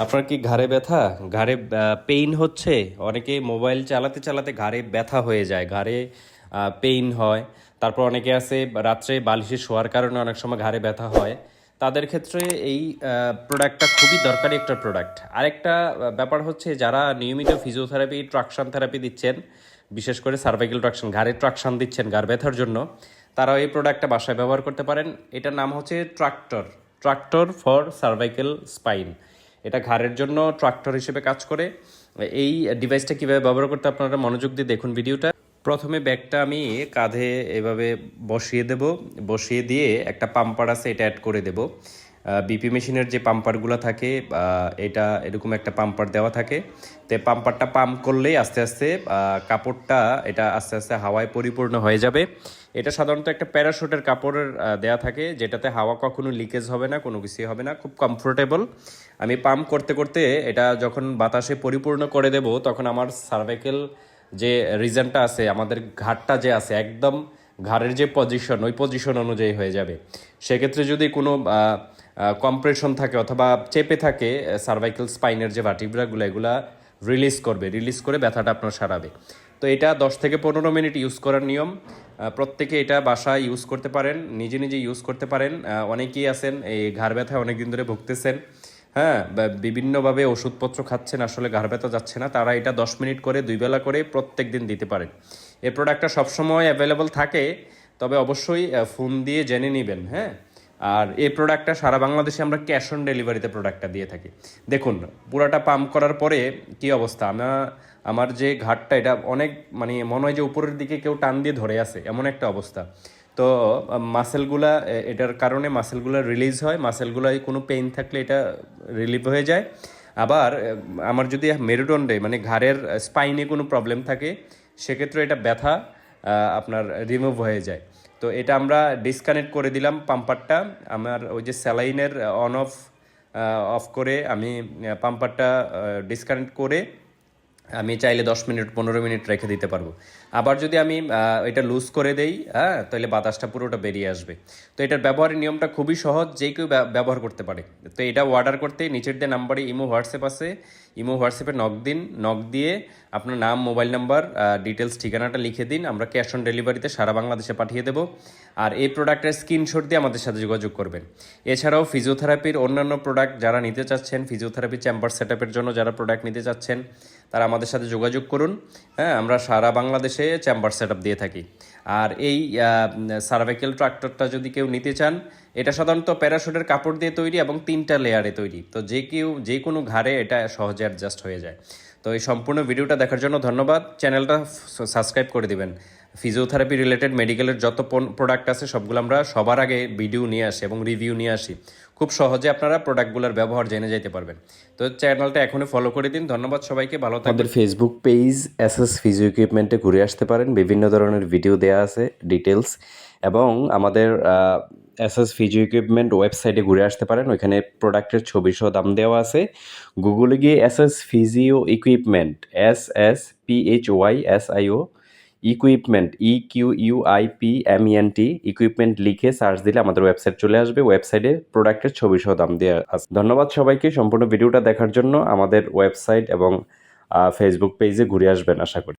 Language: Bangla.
আপনার কি ঘাড়ে ব্যথা? ঘাড়ে পেইন হচ্ছে? অনেকে মোবাইল চালাতে চালাতে ঘাড়ে ব্যথা হয়ে যায়। ঘাড়ে পেইন হয়। তারপর অনেকে আছে, রাত্রে বালিশে শোয়ার কারণে অনেক সময় ঘাড়ে ব্যথা হয়। তাদের ক্ষেত্রে এই প্রোডাক্টটা খুবই দরকারি একটা প্রোডাক্ট আরেকটা ব্যাপার হচ্ছে যারা নিয়মিত ফিজিওথেরাপি ট্রাকশন থেরাপি দিচ্ছেন, বিশেষ করে সার্ভাইকেল ট্রাকশন ঘাড়ে ট্রাকশন দিচ্ছেন ঘাড় ব্যথার জন্য, তারাও এই প্রোডাক্টটা বাসায় ব্যবহার করতে পারেন। এটার নাম হচ্ছে tractor tractor for cervical spine এটা ঘাড়ের জন্য ট্রাক্টর হিসেবে কাজ করে। এই ডিভাইসটা কীভাবে ব্যবহার করতে আপনারা মনোযোগ দিয়ে দেখুন ভিডিওটা। প্রথমে ব্যাগটা আমি কাঁধে এভাবে বসিয়ে দেব। বসিয়ে দিয়ে একটা পাম্পার আছে, এটা অ্যাড করে দেব। বিপি মেশিনের যে পাম্পারগুলো থাকে এটা এরকম একটা পাম্পার দেওয়া থাকে। তো পাম্পারটা পাম্প করলেই আস্তে আস্তে কাপড়টা এটা আস্তে আস্তে হাওয়ায় পরিপূর্ণ হয়ে যাবে। এটা সাধারণত একটা প্যারাশুটের কাপড়ের দেয়া থাকে, যেটাতে হাওয়া কখনো লিকেজ হবে না, কোনো কিছুই হবে না, খুব কমফোর্টেবল আমি পাম্প করতে করতে এটা যখন বাতাসে পরিপূর্ণ করে দেব, তখন আমার সার্ভাইকেল যে রিজনটা আছে, আমাদের ঘাটটা যে আছে, একদম ঘাড়ের যে পজিশন ওই পজিশন অনুযায়ী হয়ে যাবে। সেক্ষেত্রে যদি কোনো কম্প্রেশন থাকে অথবা চেপে থাকে সার্ভাইকেল স্পাইনের যে ভার্টিব্রাগুলো এগুলা রিলিজ করবে রিলিজ করে ব্যথাটা আপনার সারাবে। তো এটা দশ থেকে পনেরো মিনিট ইউজ করার নিয়ম। প্রত্যেকে এটা বাসায় ইউজ করতে পারেন, নিজে নিজে ইউজ করতে পারেন। অনেকেই আছেন, এই ঘাড় ব্যথায় অনেক দিন ধরে ভুগতেছেন। হ্যাঁ বিভিন্নভাবে ওষুধপত্র খাচ্ছেন, আসলে ঘাড় ব্যথা যাচ্ছে না। তারা এটা দশ মিনিট করে, দুই বেলা করে প্রত্যেক দিন দিতে পারেন। এই প্রোডাক্টটা সবসময় অ্যাভেলেবল থাকে, তবে অবশ্যই ফোন দিয়ে জেনে নেবেন হ্যাঁ? আর এই প্রোডাক্টটা সারা বাংলাদেশে আমরা ক্যাশ অন ডেলিভারিতে প্রোডাক্টটা দিয়ে থাকি। দেখুন, পুরাটা পাম্প করার পরে কি অবস্থা? আমার আমার যে ঘাটটা, এটা অনেক মানে মনে হয় যে উপরের দিকে কেউ টান দিয়ে ধরে আছে, এমন একটা অবস্থা। তো মাসেলগুলা এটার কারণে মাসেলগুলো রিলিজ হয় মাসেলগুলোয় কোনো পেইন থাকলে এটা রিলিভ হয়ে যায়। আবার আমার যদি মেরুদণ্ডে মানে ঘাড়ের স্পাইনে কোনো প্রবলেম থাকে, সেক্ষেত্রে এটা ব্যথা আপনার রিমুভ হয়ে যায়। তো এটা আমরা ডিসকানেক্ট করে দিলাম পাম্পারটা আমার ওই যে স্যালাইনের অন অফ অফ করে আমি পাম্পারটা ডিসকানেক্ট করে আমি চাইলে দশ মিনিট, পনেরো মিনিট রেখে দিতে পারব। আবার যদি আমি এটা লুজ করে দেই হ্যাঁ তাহলে বাতাসটা পুরোটা বেরিয়ে আসবে। তো এটার ব্যবহারের নিয়মটা খুবই সহজ, যে কেউ ব্যব- ব্যবহার করতে পারে। তো এটা অর্ডার করতে নিচের দিয়ে নাম্বারে ইমো হোয়াটসঅ্যাপ আছে, ইমো হোয়াটসঅ্যাপে নক দিন নক দিয়ে আপনার নাম মোবাইল নাম্বার ডিটেলস ঠিকানাটা লিখে দিন। আমরা ক্যাশ অন ডেলিভারিতে সারা বাংলাদেশে পাঠিয়ে দেবো। আর এই প্রোডাক্টের স্ক্রিনশট দিয়ে আমাদের সাথে যোগাযোগ করবেন। এছাড়াও ফিজিওথেরাপির অন্যান্য প্রোডাক্ট যারা নিতে চাচ্ছেন ফিজিওথেরাপি চেম্বার সেট জন্য যারা প্রোডাক্ট নিতে চাচ্ছেন, তারা আমাদের সাথে যোগাযোগ করুন। হ্যাঁ আমরা সারা বাংলাদেশে চেম্বার সেট দিয়ে থাকি। আর এই সার্ভাইকেল ট্রাক্টরটা যদি কেউ নিতে চান, এটা সাধারণত প্যারাশুটের কাপড় দিয়ে তৈরি এবং তিনটা লেয়ারে তৈরি। তো যে কেউ, যে কোনো ঘাড়ে এটা সহজে অ্যাডজাস্ট হয়ে যায়। তো এই সম্পূর্ণ ভিডিওটা দেখার জন্য ধন্যবাদ। চ্যানেলটা সাবস্ক্রাইব করে দিবেন। ফিজিওথেরাপি রিলেটেড মেডিকেলের যত প্রোডাক্ট আছে, সবগুলো আমরা সবার আগে ভিডিও নিয়ে আসি এবং রিভিউ নিয়ে আসি। খুব সহজে আপনারা প্রোডাক্টগুলোর ব্যবহার জেনে যেতে পারবেন। তো চ্যানেলটা এখনই ফলো করে দিন। ধন্যবাদ সবাইকে, ভালো থাকবেন। আমাদের Facebook page S S physio ইকুইপমেন্টে ঘুরে আসতে পারেন। বিভিন্ন ধরনের ভিডিও দেওয়া আছে ডিটেলস এবং আমাদের এস এস ফিজিও ইকুইপমেন্ট ওয়েবসাইটে ঘুরে আসতে পারেন। ওইখানে প্রোডাক্টের ছবি সহ দাম দেওয়া আছে। গুগলে গিয়ে S S physio equipment S S P H Y S I O equipment E Q U I P M N T equipment লিখে সার্চ দিলে আমাদের ওয়েবসাইট চলে আসবে। ওয়েবসাইটে প্রোডাক্টের ছবি সহ দাম দেওয়া আছে। ধন্যবাদ সবাইকে সম্পূর্ণ ভিডিওটা দেখার জন্য। আমাদের ওয়েবসাইট এবং ফেসবুক পেজে ঘুরে আসবেন, আশা করি।